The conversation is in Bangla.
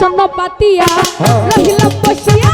আসন্ন পাতিয়া হ্যাঁ। রহিলাম বসিয়া